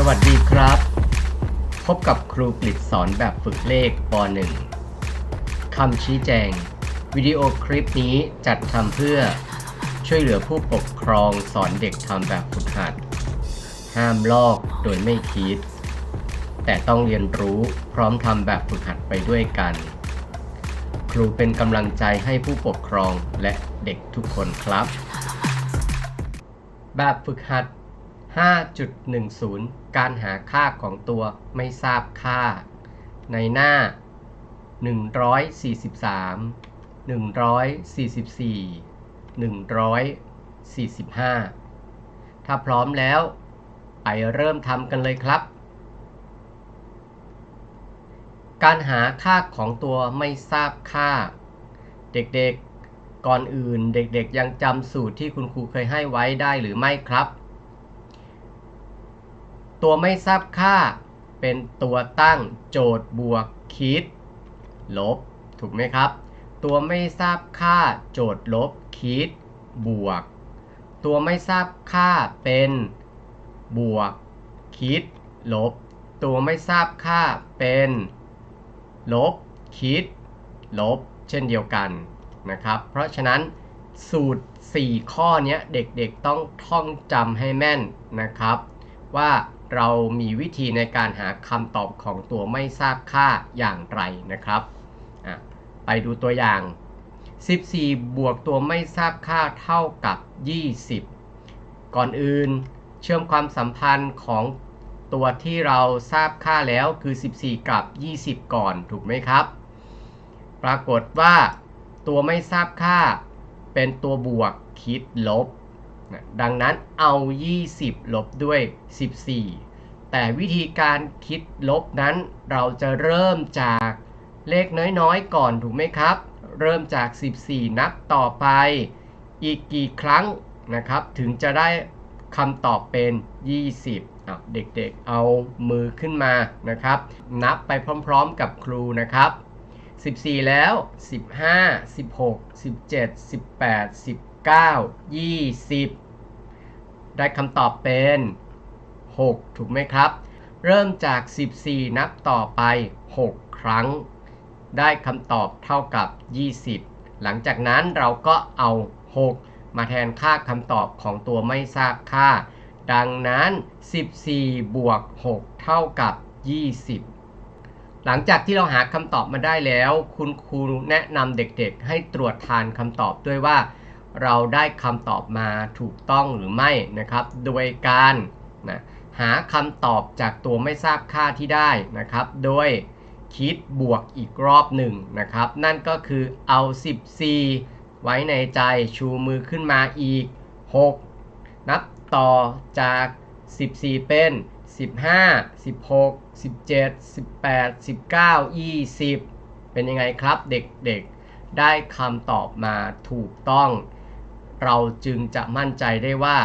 สวัสดีครับ พบกับครูกฤษสอนแบบฝึกเลขป .1 คำชี้แจง วิดีโอคลิปนี้จัดทำเพื่อช่วยเหลือผู้ปกครองสอนเด็กทำแบบฝึกหัด ห้ามลอกโดยไม่คิด แต่ต้องเรียนรู้พร้อมทำแบบฝึกหัดไปด้วยกัน ครูเป็นกำลังใจให้ผู้ปกครองและเด็กทุกคนครับ แบบฝึกหัด 5.10 การหาค่าของตัวไม่ทราบค่า ในหน้า 143 144 145 ถ้าพร้อมแล้ว ไปเริ่มทำกันเลยครับ การหาค่าของตัวไม่ทราบค่า เด็กๆ ก่อนอื่นเด็กๆยังจำสูตรที่คุณครูเคยให้ไว้ได้หรือไม่ครับ ตัวไม่ทราบค่าเป็นตัวตั้งโจทย์บวกคิด ลบ ถูกไหมครับ ตัวไม่ทราบค่าโจทย์ลบคิด บวก ตัวไม่ทราบค่าเป็นบวก คิด ลบ ตัวไม่ทราบค่าเป็น ลบ คิด ลบ เช่นเดียวกันนะครับ เพราะฉะนั้นสูตร 4 ข้อนี้เด็กๆต้องท่องจำให้แม่นนะครับ ว่า เรามีวิธีในการหาคำตอบของตัวไม่ทราบค่าอย่างไรนะครับ ไปดูตัวอย่าง 14 บวกตัวไม่ทราบค่าเท่ากับ 20 ก่อนอื่นเชื่อมความสัมพันธ์ของตัวที่เราทราบค่าแล้วคือ 14 กับ 20 ก่อนถูกไหมครับ ปรากฏว่าตัวไม่ทราบค่าเป็นตัวบวกคิดลบ ดังนั้นเอา 20 ลบด้วย 14 แต่วิธีการคิดลบนั้น เราจะเริ่มจากเลขน้อยๆ ก่อนถูกไหมครับ เริ่มจาก 14 นับต่อไป อีกกี่ครั้งนะครับ ถึงจะได้คำตอบเป็น 20อะเด็กๆ เอามือขึ้นมานะครับ นับไปพร้อมๆกับครูนะครับ 14 แล้ว 15 16 17 18 19 20ได้คำตอบเป็น 6 ถูกไหมครับ เริ่มจาก 14 นับต่อไป 6 ครั้ง ได้คำตอบเท่ากับ 20 หลังจากนั้นเราก็เอา 6 มาแทนค่าคำตอบของตัวไม่ทราบค่า ดังนั้น 14 บวก 6 เท่ากับ 20 หลังจากที่เราหาคำตอบมาได้แล้ว คุณครูแนะนำเด็กๆ ให้ตรวจทานคำตอบด้วยว่า เราได้คำตอบมาถูกต้องหรือไม่นะครับ โดยการนะหาคำตอบจากตัวไม่ทราบค่าที่ได้นะครับ โดยคิดบวกอีกรอบหนึ่งนะครับ นั่นก็คือเอา 14 ไว้ในใจชูมือขึ้นมาอีก 6 นับต่อจาก 14 เป็น 15 16 17 18 19 20 เป็นยังไงครับเด็กๆ ได้คำตอบมาถูกต้อง เราจึงจะมั่นใจได้ว่า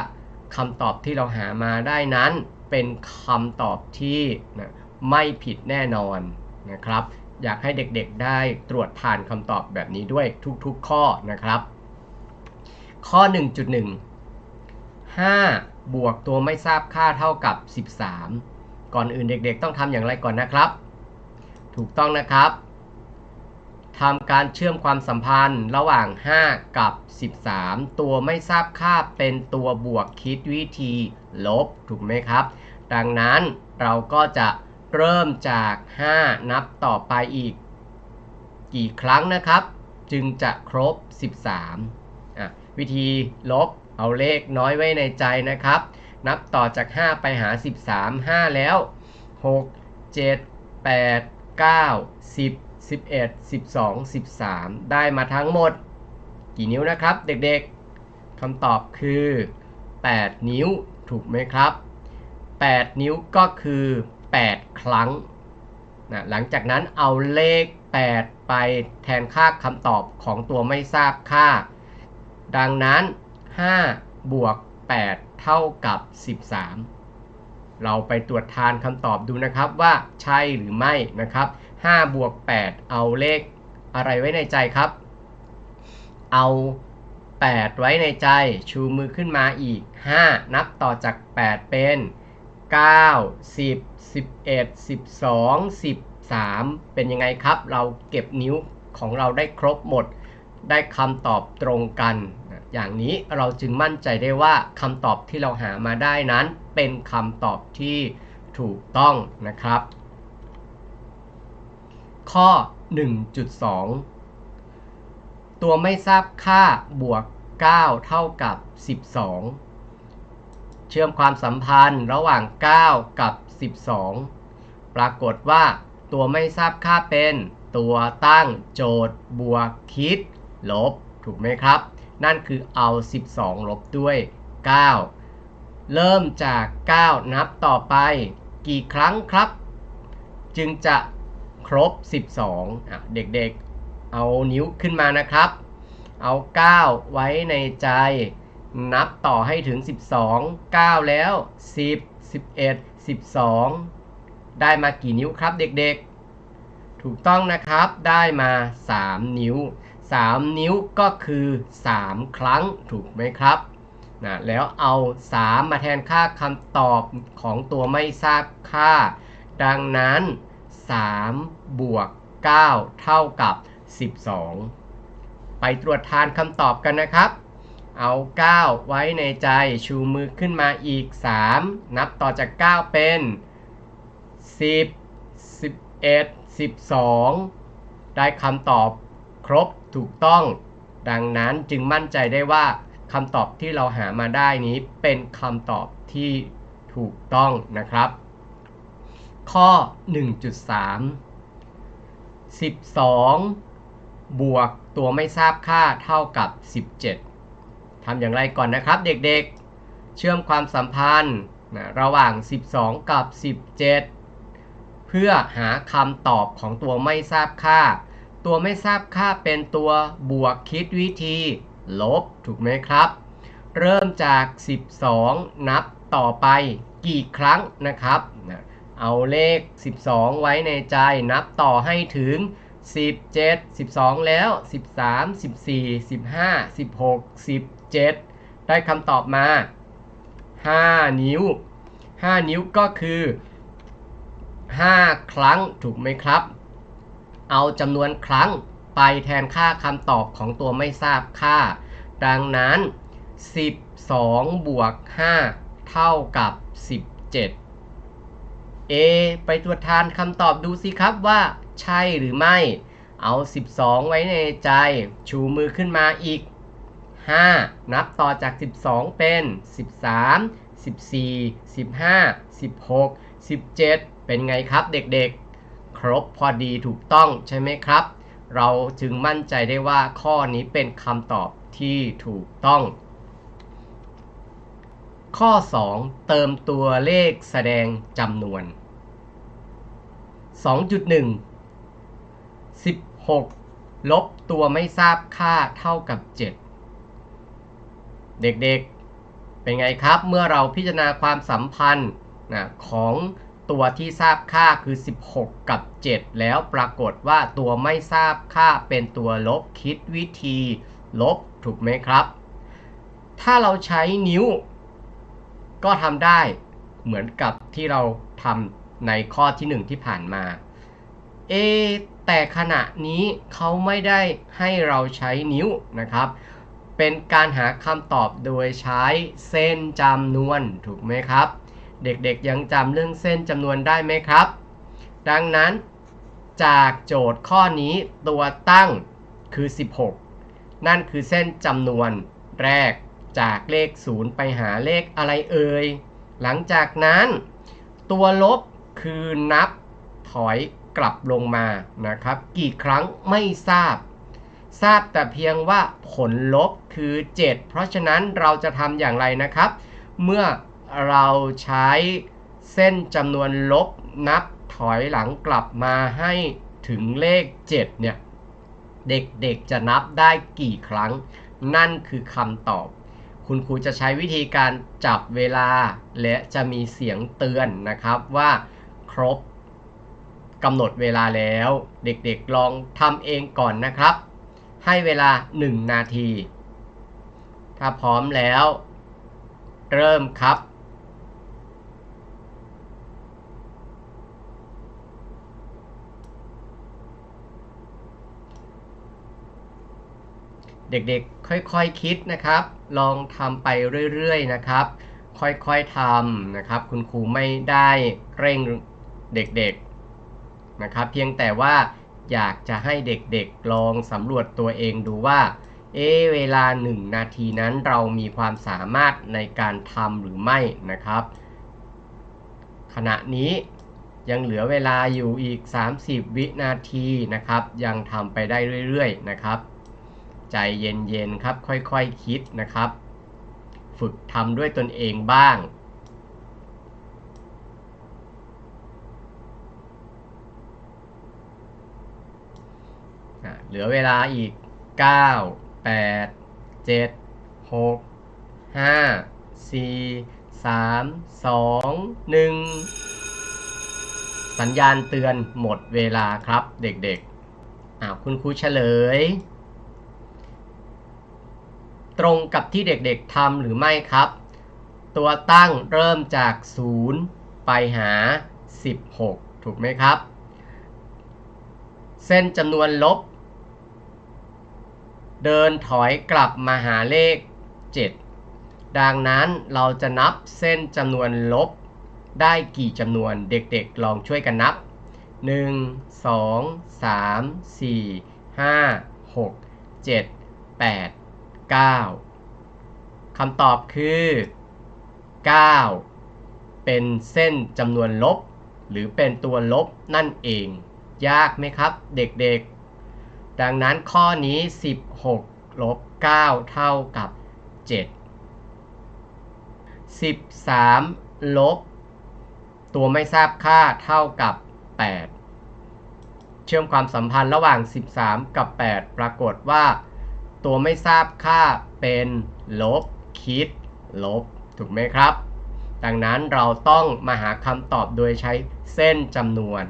คำตอบที่เราหามาได้นั้นเป็นคำตอบที่นะไม่ผิดแน่นอนนะครับ อยากให้เด็กๆได้ตรวจทานคำตอบแบบนี้ด้วยทุกๆข้อนะครับ ข้อ 1.1 5 บวกตัวไม่ทราบค่าเท่ากับ 13 ก่อนอื่นเด็กๆ ต้องทำอย่างไรก่อนนะครับ ถูกต้องนะครับ ทำการเชื่อมความสัมพันธ์ระหว่าง 5 กับ 13 ตัวไม่ทราบค่าเป็นตัวบวกคิดวิธีลบถูกไหมครับ ดังนั้นเราก็จะเริ่มจาก 5 นับต่อไปอีก กี่ครั้งนะครับ จึงจะครบ 13อะวิธีลบเอาเลขน้อยไว้ในใจนะครับ นับต่อจาก 5 ไปหา 13 5 แล้ว 6 7 8 9 10 11 12 13 ได้มาทั้งหมด กี่นิ้วนะครับ เด็กๆคำตอบคือ 8 นิ้วถูกไหมครับ 8 นิ้วก็คือ 8 ครั้งนะหลังจากนั้นเอาเลข 8 ไปแทนค่าคำตอบของตัวไม่ทราบค่า ดังนั้น 5 บวก 8 เท่ากับ 13 เราไปตรวจทานคำตอบดูนะครับว่าใช่หรือไม่นะครับ 5บวก8เอาเลขอะไรไว้ในใจครับ เอา 8 ไว้ในใจ ชูมือขึ้นมาอีก 5 นับต่อจาก 8 เป็น 9 10 11 12 13 เป็นยังไงครับ เราเก็บนิ้วของเราได้ครบหมด ได้คำตอบตรงกัน อย่างนี้เราจึงมั่นใจได้ว่าคำตอบที่เราหามาได้นั้น เป็นคำตอบที่ถูกต้องนะครับ ข้อ 1.2 ตัวไม่ทราบค่าบวก 9 เท่ากับ 12 เชื่อมความสัมพันธ์ระหว่าง 9 กับ 12 ปรากฏว่าตัวไม่ทราบค่าเป็นตัวตั้งโจทย์บวกคิด ลบ ถูกไหมครับ นั่นคือเอา 12 ลบด้วย 9 เริ่มจาก 9 นับต่อไป กี่ครั้งครับ จึงจะ ครบ 12อะเด็กๆ เอานิ้วขึ้นมานะครับ เอา 9 ไว้ในใจ นับต่อให้ถึง 12 9 แล้ว 10 11 12 ได้มากี่นิ้วครับเด็กๆ ถูกต้องนะครับได้มา 3 นิ้ว 3 นิ้วก็คือ 3 ครั้งถูกไหมครับนะแล้วเอา 3 มาแทนค่าคำตอบของตัวไม่ทราบค่า ดังนั้น 3 บวก 9 เท่ากับ 12 ไปตรวจทานคำตอบกันนะครับ เอา 9 ไว้ในใจชูมือขึ้นมาอีก 3 นับต่อจาก 9 เป็น 10 11 12 ได้คำตอบครบถูกต้อง ดังนั้นจึงมั่นใจได้ว่าคำตอบที่เราหามาได้นี้เป็นคำตอบที่ถูกต้องนะครับ ข้อ 1.3 12 บวกตัวไม่ทราบค่าเท่ากับ 17 ทำอย่างไรก่อนนะครับเด็กๆ เชื่อมความสัมพันธ์นะระหว่าง 12 กับ 17 เพื่อหาคำตอบของตัวไม่ทราบค่า ตัวไม่ทราบค่าเป็นตัวบวกคิดวิธี ลบถูกไหมครับ เริ่มจาก 12 นับต่อไปกี่ครั้งนะครับนะ เอาเลข 12 ไว้ในใจนับต่อให้ถึง 17 12 แล้ว 13 14 15 16 17 ได้คำตอบมา 5 นิ้ว 5 นิ้วก็คือ 5 ครั้งถูกไหมครับ เอาจำนวนครั้งไปแทนค่าคำตอบของตัวไม่ทราบค่า ดังนั้น 12 บวก 5 เท่ากับ 17 A ไปตรวจทานคำตอบดูสิครับว่าใช่หรือไม่ เอา 12 ไว้ในใจ ชูมือขึ้นมาอีก 5 นับต่อจาก 12 เป็น 13 14 15 16 17 เป็นไงครับเด็กๆ ครบพอดีถูกต้องใช่ไหมครับ เราจึงมั่นใจได้ว่าข้อนี้เป็นคำตอบที่ถูกต้อง ข้อ 2 เติมตัวเลขแสดงจำนวน 2.1 16ลบตัวไม่ทราบค่าเท่ากับ7เด็กๆ เป็นไงครับ เมื่อเราพิจารณาความสัมพันธ์นะของตัวที่ทราบค่าคือ 16 กับ 7 แล้วปรากฏว่าตัวไม่ทราบค่าเป็นตัวลบคิดวิธีลบถูกไหมครับ ถ้าเราใช้นิ้ว ก็ทำได้เหมือนกับที่เราทำ ในข้อที่ 1 ที่ผ่านมา เอ แต่ขณะนี้เขาไม่ได้ให้เราใช้นิ้วนะครับ เป็นการหาคำตอบโดยใช้เส้นจำนวนถูกไหมครับ เด็กๆยังจำเรื่องเส้นจำนวนได้ไหมครับ ดังนั้นจากโจทย์ข้อนี้ตัวตั้งคือ 16 นั่นคือเส้นจำนวนแรกจากเลข 0 ไปหาเลขอะไรเอ่ย หลังจากนั้น ตัวลบ คือนับถอยกลับลงมานะครับ กี่ครั้งไม่ทราบ ทราบแต่เพียงว่าผลลบคือ 7 เพราะฉะนั้นเราจะทำอย่างไรนะครับ เมื่อเราใช้เส้นจำนวนลบนับถอยหลังกลับมาให้ถึงเลข 7 เนี่ย เด็กๆจะนับได้กี่ครั้ง นั่นคือคำตอบ คุณครูจะใช้วิธีการจับเวลาและจะมีเสียงเตือนนะครับว่า ครบกำหนดเวลาแล้ว เด็กๆลองทำเองก่อนนะครับ ให้เวลา 1 นาที ถ้าพร้อมแล้ว เริ่มครับเด็กๆ ค่อยๆคคิดนะครับ ลองทำไปเรื่อยๆ นะครับ ค่อยๆทำนะครับ คุณครูไม่ได้เร่ง เด็กๆนะครับ เพียงแต่ว่าอยากจะให้เด็กๆลองสำรวจตัวเองดูว่า เอเวลา 1 นาทีนั้นเรามีความสามารถในการทำหรือไม่นะครับ ขณะนี้ยังเหลือเวลาอยู่อีก 30 วินาทีนะครับ ยังทำไปได้เรื่อยๆนะครับ ใจเย็นๆครับค่อยๆคคิดนะครับ ฝึกทำด้วยตนเองบ้าง เหลือเวลาอีก9 8 7 6 5 4 3 2 1สัญญาณเตือนหมดเวลาครับเด็กๆอ้าวคุณครูเฉลย ตรงกับที่เด็กๆทำหรือไม่ครับ ตัวตั้งเริ่มจาก 0 ไปหา 16 ถูกไหมครับ เส้นจำนวนลบ เดินถอยกลับมาหาเลข 7 ดังนั้นเราจะนับเส้นจำนวนลบได้กี่จำนวนเด็กๆ ลองช่วยกันนับ 1 2 3 4 5 6 7 8 9คำตอบคือ 9 เป็นเส้นจำนวนลบ หรือเป็นตัวลบนั่นเอง ยากไหมครับ เด็กๆ ดังนั้นข้อนี้ 16ลบ9เท่ากับ 7 13ลบตัวไม่ทราบค่าเท่ากับ 8 เชื่อมความสัมพันธ์ระหว่าง 13 กับ 8 ปรากฏว่า ตัวไม่ทราบค่าเป็นลบคิดลบ ถูกไหมครับ ดังนั้นเราต้องมาหาคำตอบโดยใช้เส้นจำนวน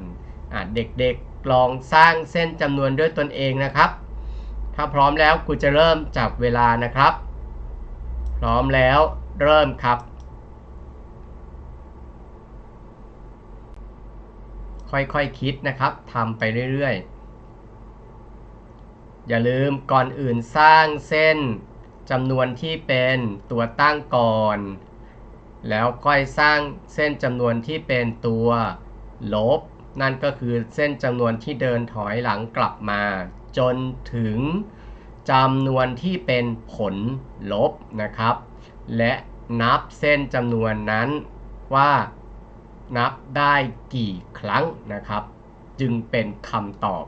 เด็กๆ ลองสร้างเส้นจำนวนด้วยตนเองนะครับ ถ้าพร้อมแล้วกูจะเริ่มจับเวลานะครับ พร้อมแล้วเริ่มครับ ค่อยๆคคิดนะครับทำไปเรื่อยๆ อย่าลืมก่อนอื่นสร้างเส้นจำนวนที่เป็นตัวตั้งก่อน แล้วค่อยสร้างเส้นจำนวนที่เป็นตัวลบ นั่นก็คือเส้นจำนวนที่เดินถอยหลังกลับมา จนถึงจำนวนที่เป็นผลลบนะครับ และนับเส้นจำนวนนั้นว่านับได้กี่ครั้งนะครับ จึงเป็นคำตอบ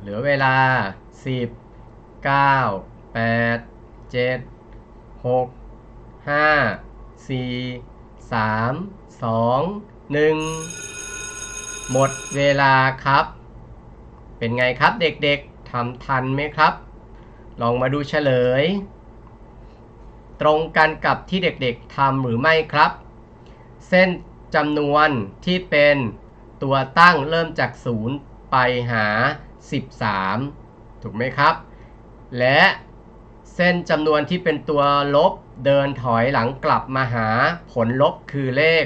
เหลือเวลา10 9 8 7 6 5 4 3 2 1หมดเวลาครับ เป็นไงครับเด็กๆทำทันไหมครับ ลองมาดูเฉลย ตรงกันกับที่เด็กๆทำหรือไม่ครับ เส้นจำนวนที่เป็นตัวตั้งเริ่มจาก 0 ไปหา 13 ถูกไหมครับ และเส้นจำนวนที่เป็นตัวลบเดินถอยหลังกลับมาหาผลลบคือเลข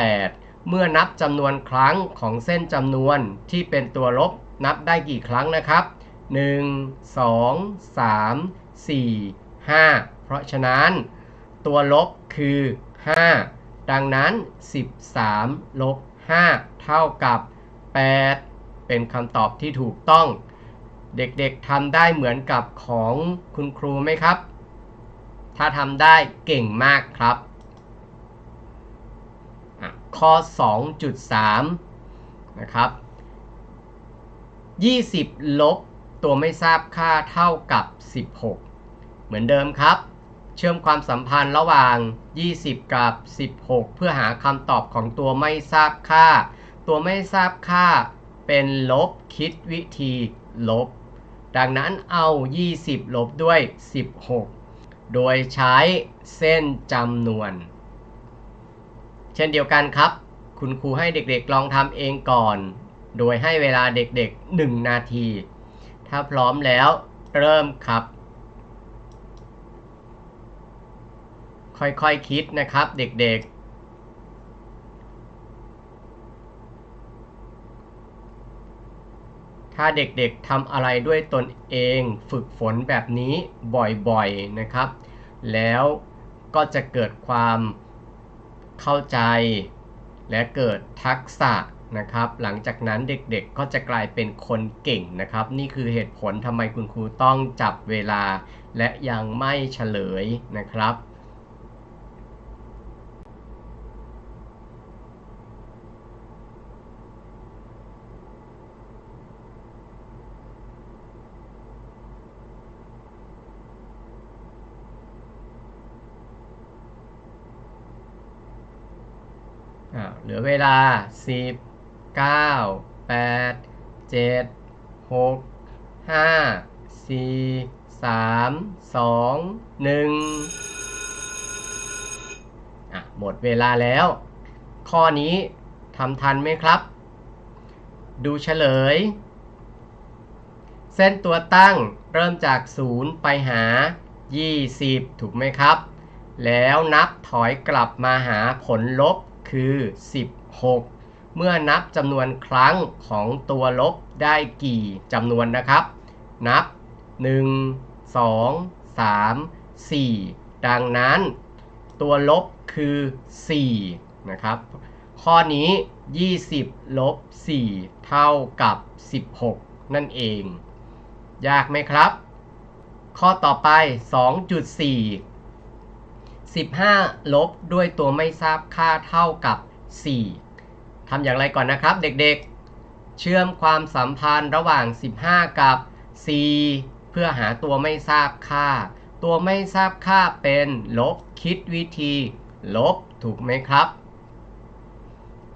8 เมื่อนับจำนวนครั้งของเส้นจำนวนที่เป็นตัวลบนับได้กี่ครั้งนะครับ 1 2 3 4 5 เพราะฉะนั้น ตัวลบคือ 5 ดังนั้น 13 ลบ 5 เท่ากับ 8 เป็นคำตอบที่ถูกต้อง เด็กๆทำได้เหมือนกับของคุณครูไหมครับ ถ้าทำได้เก่งมากครับ ข้อ 2.3 นะครับ 20 ลบตัวไม่ทราบค่าเท่ากับ 16 เหมือนเดิมครับ เชื่อมความสัมพันธ์ระหว่าง 20 กับ 16 เพื่อหาคำตอบของตัวไม่ทราบค่า ตัวไม่ทราบค่า เป็นลบคิดวิธีลบ ดังนั้นเอา 20 ลบด้วย 16 โดยใช้เส้นจำนวน เช่นเดียวกันครับ คุณครูให้เด็กๆลองทำเองก่อน โดยให้เวลาเด็กๆ 1 นาที ถ้าพร้อมแล้วเริ่มครับ ค่อยๆคคิดนะครับเด็กๆ ถ้าเด็กๆทำอะไรด้วยตนเองฝึกฝนแบบนี้บ่อยๆนะครับ แล้วก็จะเกิดความเข้าใจ และเกิดทักษะนะครับ หลังจากนั้นเด็กๆก็จะกลายเป็นคนเก่งนะครับ นี่คือเหตุผลทำไมคุณครูต้องจับเวลา และยังไม่เฉลยนะครับ เหลือเวลา 10 9 8 7 6 5 4 3 2 1อะหมดเวลาแล้ว ข้อนี้ทำทันไหมครับ ดูเฉลย เส้นตัวตั้งเริ่มจาก 0 ไปหา 20 ถูกไหมครับ แล้วนับถอยกลับมาหาผลลบ คือ 16 เมื่อนับจำนวนครั้งของตัวลบได้กี่จำนวนนะครับ นับ 1 2 3 4 ดังนั้น ตัวลบคือ4นะครับ ข้อนี้ 20 ลบ 4 เท่ากับ 16 นั่นเอง ยากไหมครับ ข้อต่อไป 2.4 15 ลบด้วยตัวไม่ทราบค่าเท่ากับ 4 ทำอย่างไรก่อนนะครับ เด็กๆ เชื่อมความสัมพันธ์ระหว่าง 15 กับ 4 เพื่อหาตัวไม่ทราบค่า ตัวไม่ทราบค่าเป็นลบคิดวิธี ลบถูกไหมครับ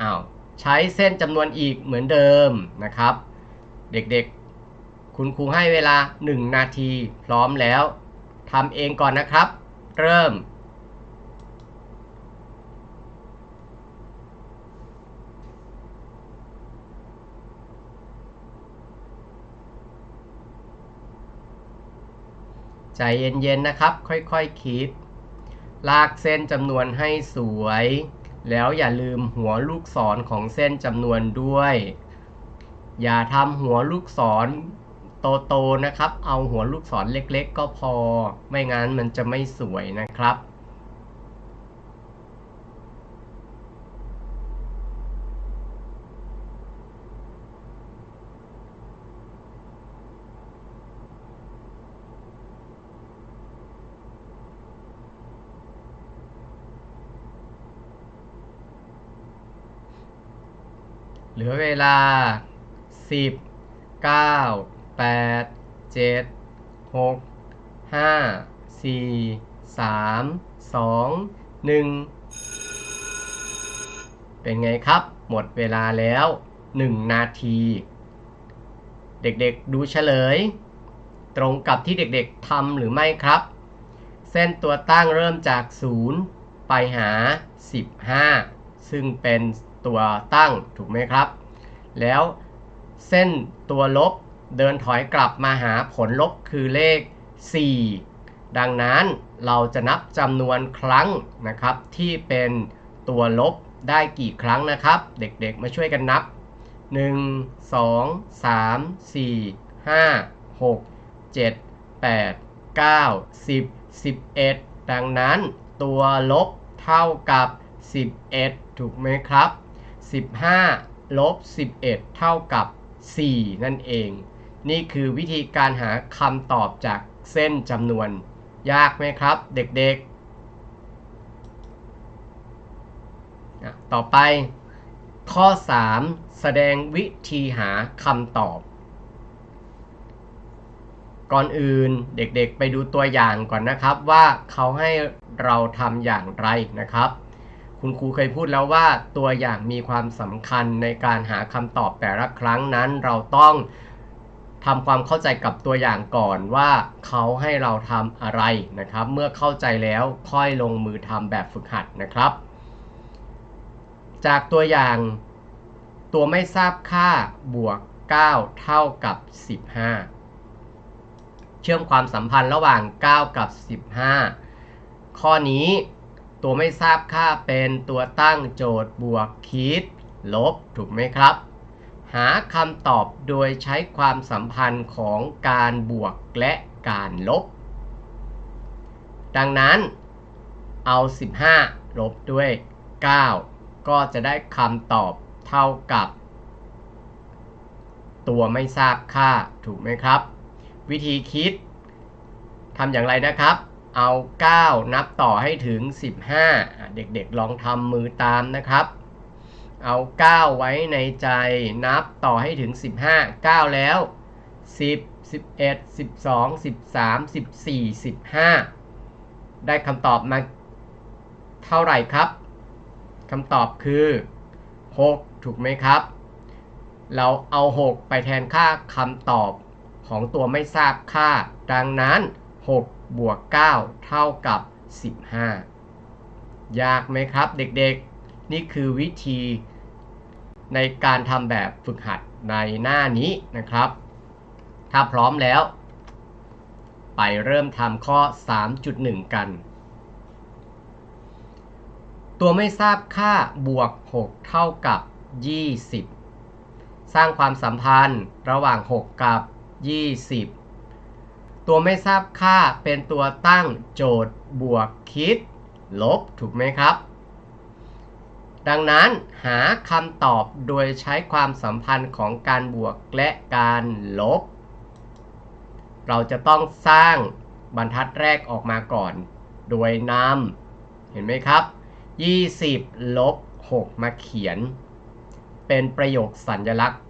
อ้าวใช้เส้นจำนวนอีกเหมือนเดิมนะครับ เด็กๆ คุณครูให้เวลา 1 นาทีพร้อมแล้วทำเองก่อนนะครับ เริ่ม ใจเย็นๆนะครับ ค่อยๆคิด ลากเส้นจำนวนให้สวย แล้วอย่าลืมหัวลูกศรของเส้นจำนวนด้วย อย่าทำหัวลูกศรโตๆนะครับ เอาหัวลูกศรเล็กๆ ก็พอ ไม่งั้นมันจะไม่สวยนะครับ ลือเวลา10 9 8 7 6 5 4 3 2 1เป็นไงครับ หมดเวลาแล้ว1นาที เด็กๆดูเฉลย ตรงกับที่เด็กๆทำหรือไม่ครับ เส้นตัวตั้งเริ่มจาก 0 ไปหา 15 ซึ่งเป็นตัวตั้งถูกไหมครับ แล้วเส้นตัวลบเดินถอยกลับมาหาผลลบคือเลข 4 ดังนั้นเราจะนับจำนวนครั้งนะครับ ที่เป็นตัวลบได้กี่ครั้งนะครับ เด็กๆมาช่วยกันนับ 1 2 3 4 5 6 7 8 9 10 11 ดังนั้นตัวลบเท่ากับ 11 ถูกไหมครับ 15ลบ11 เท่ากับ 4 นั่นเอง นี่คือวิธีการหาคำตอบจากเส้นจำนวน ยากไหมครับเด็กๆ ต่อไปข้อ 3 แสดงวิธีหาคำตอบ ก่อนอื่นเด็กๆไปดูตัวอย่างก่อนนะครับว่าเขาให้เราทำอย่างไรนะครับ คุณครูเคยพูดแล้วว่าตัวอย่างมีความสำคัญในการหาคำตอบแต่ละครั้งนั้น เราต้องทำความเข้าใจกับตัวอย่างก่อนว่าเขาให้เราทำอะไรนะครับ เมื่อเข้าใจแล้วค่อยลงมือทำแบบฝึกหัดนะครับ จากตัวอย่างตัวไม่ทราบค่าบวก 9 เท่ากับ 15 เชื่อมความสัมพันธ์ระหว่าง 9 กับ 15 ข้อนี้ ตัวไม่ทราบค่าเป็นตัวตั้งโจทย์บวกคิดลบถูกไหมครับ หาคำตอบโดยใช้ความสัมพันธ์ของการบวกและการลบ ดังนั้นเอา 15 ลบด้วย 9 ก็จะได้คำตอบเท่ากับ ตัวไม่ทราบค่าถูกไหมครับ วิธีคิดทำอย่างไรนะครับ เอา 9 นับต่อให้ถึง 15 เด็กๆลองทำมือตามนะครับ เอา 9 ไว้ในใจนับต่อให้ถึง 15 9 แล้ว 10 11 12 13 14 15 ได้คำตอบมาเท่าไหร่ครับคำตอบคือ 6 ถูกไหมครับ เราเอา 6 ไปแทนค่าคำตอบของตัวไม่ทราบค่า ดังนั้น 6 บวก 9 เท่ากับ 15 ยากไหมครับเด็กๆ นี่คือวิธีในการทำแบบฝึกหัดในหน้านี้นะครับ ถ้าพร้อมแล้ว ไปเริ่มทำข้อ 3.1 กัน ตัวไม่ทราบค่าบวก 6 เท่ากับ 20 สร้างความสัมพันธ์ระหว่าง 6 กับ 20 ตัวไม่ทราบค่าเป็นตัวตั้งโจทย์บวกคิด ลบถูกไหมครับ ดังนั้นหาคำตอบโดยใช้ความสัมพันธ์ของการบวกและการลบ เราจะต้องสร้างบรรทัดแรกออกมาก่อน โดยนำเห็นไหมครับ 20 ลบ 6 มาเขียน เป็นประโยคสัญญลักษณ์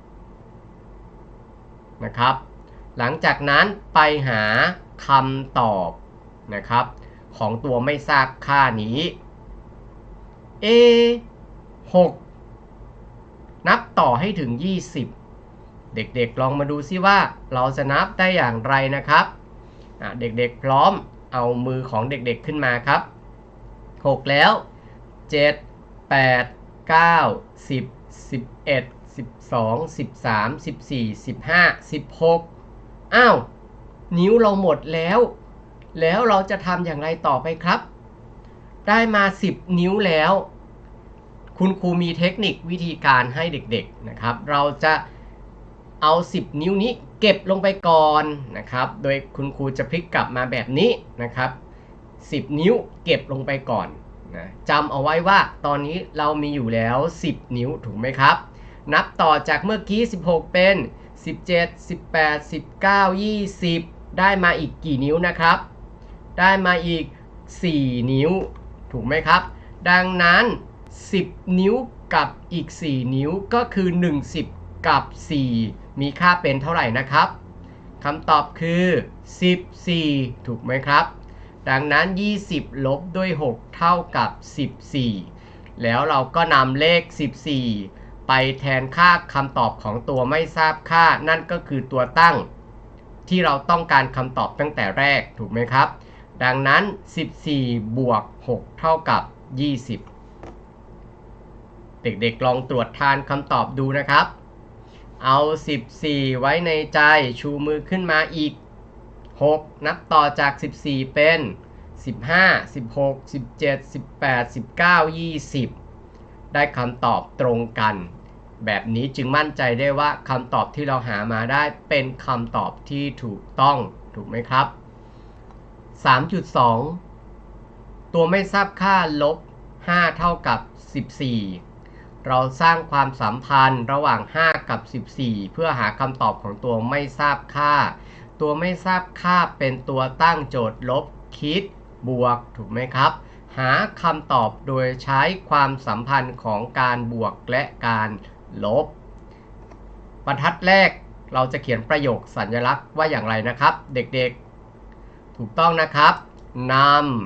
นะครับ หลังจากนั้นไปหาคำตอบนะครับ ของตัวไม่ทราบค่านี้ a 6 นับต่อให้ถึง 20 เด็กๆลองมาดูซิว่าเราจะนับได้อย่างไรนะครับเด็กๆพร้อมเอามือของเด็กๆขึ้นมาครับ 6 แล้ว 7 8 9 10 11 12 13 14 15 16 อ้าว นิ้วเราหมดแล้ว แล้วเราจะทำอย่างไรต่อไปครับ ได้มา 10 นิ้วแล้ว คุณครูมีเทคนิควิธีการให้เด็กๆนะครับ เราจะเอา 10 นิ้วนี้เก็บลงไปก่อนนะครับ โดยคุณครูจะพลิกกลับมาแบบนี้นะครับ 10 นิ้วเก็บลงไปก่อนนะจำเอาไว้ว่าตอนนี้เรามีอยู่แล้ว 10 นิ้วถูกไหมครับ นับต่อจากเมื่อกี้ 16 เป็น 17 18 19 20 ได้มาอีกกี่นิ้วนะครับ ได้มาอีก 4 นิ้ว ถูกไหมครับ ดังนั้น 10 นิ้วกับอีก 4 นิ้วก็คือ1 10 กับ 4 มีค่าเป็นเท่าไหร่นะครับคำตอบคือ 14 ถูกไหมครับ ดังนั้น 20 ลบด้วย 6 เท่ากับ 14 แล้วเราก็นำเลข 14 ไปแทนค่าคำตอบของตัวไม่ทราบค่า นั่นก็คือตัวตั้ง ที่เราต้องการคำตอบตั้งแต่แรกถูกไหมครับ ดังนั้น 14 บวก 6 เท่ากับ 20 เด็กๆลองตรวจทานคำตอบดูนะครับ เอา 14 ไว้ในใจชูมือขึ้นมาอีก 6 นับต่อจาก 14 เป็น 15 16 17 18 19 20ได้คำตอบตรงกัน แบบนี้จึงมั่นใจได้ว่าคำตอบที่เราหามาได้เป็นคำตอบที่ถูกต้องถูกไหมครับ 3.2 ตัวไม่ทราบค่าลบ 5 เท่ากับ 14 เราสร้างความสัมพันธ์ระหว่าง 5 กับ 14 เพื่อหาคำตอบของตัวไม่ทราบค่า ตัวไม่ทราบค่าเป็นตัวตั้งโจทย์ลบคิดบวกถูกไหมครับ หาคำตอบโดยใช้ความสัมพันธ์ของการบวกและการ ลบ บรรทัดแรกเราจะเขียนประโยคสัญลักษณ์ว่าอย่างไรนะครับ เด็กๆ ถูกต้องนะครับน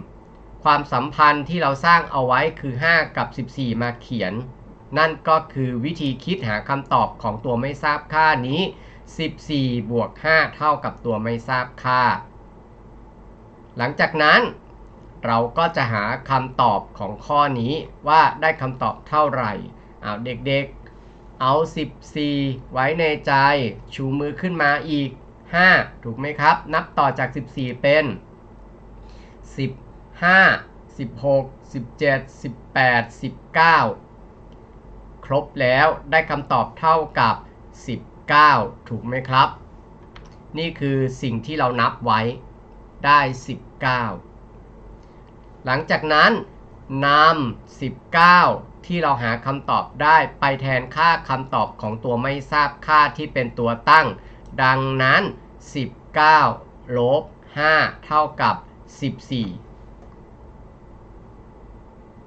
ำความสัมพันธ์ที่เราสร้างเอาไว้คือ 5 กับ 14 มาเขียน นั่นก็คือวิธีคิดหาคำตอบของตัวไม่ทราบค่านี้ 14 บวก 5 เท่ากับตัวไม่ทราบค่า หลังจากนั้นเราก็จะหาคำตอบของข้อนี้ว่าได้คำตอบเท่าไหร่เอาเด็กๆ เอา 14 ไว้ในใจ ชูมือขึ้นมาอีก 5 ถูกไหมครับ นับต่อจาก 14 เป็น 15 16 17 18 19 ครบแล้วได้คำตอบเท่ากับ 19 ถูกไหมครับ นี่คือสิ่งที่เรานับไว้ได้ 19 หลังจากนั้นนำ19 ที่เราหาคำตอบได้ไปแทนค่าคำตอบของตัวไม่ทราบค่าที่เป็นตัวตั้ง ดังนั้น 19 ลบ 5 เท่ากับ 14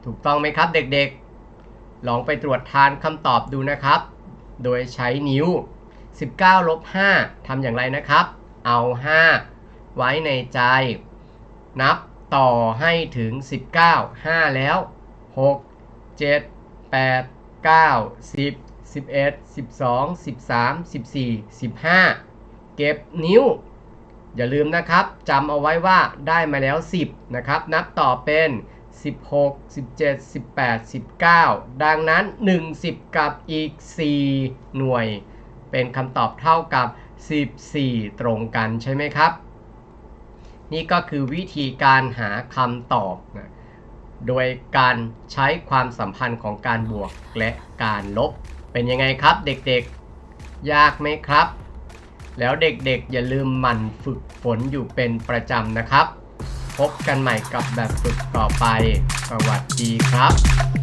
ถูกต้องไหมครับเด็กๆ ลองไปตรวจทานคำตอบดูนะครับ โดยใช้นิ้ว 19 ลบ 5ทำอย่างไรนะครับ เอา 5 ไว้ในใจ นับต่อให้ถึง 19 5 แล้ว 6 7 8 9 10 11 12 13 14 15เก็บนิ้ว อย่าลืมนะครับจำเอาไว้ว่าได้มาแล้ว 10 นะครับ นับต่อเป็น 16 17 18 19 ดังนั้น 1 10 กับอีก 4 หน่วย เป็นคำตอบเท่ากับ 14 ตรงกันใช่ไหมครับ นี่ก็คือวิธีการหาคำตอบนะ โดยการใช้ความสัมพันธ์ของการบวกและการลบ เป็นยังไงครับเด็กๆ ยากไหมครับ แล้วเด็กๆอย่าลืมหมั่นฝึกฝนอยู่เป็นประจำนะครับ พบกันใหม่กับแบบฝึกต่อไป สวัสดีครับ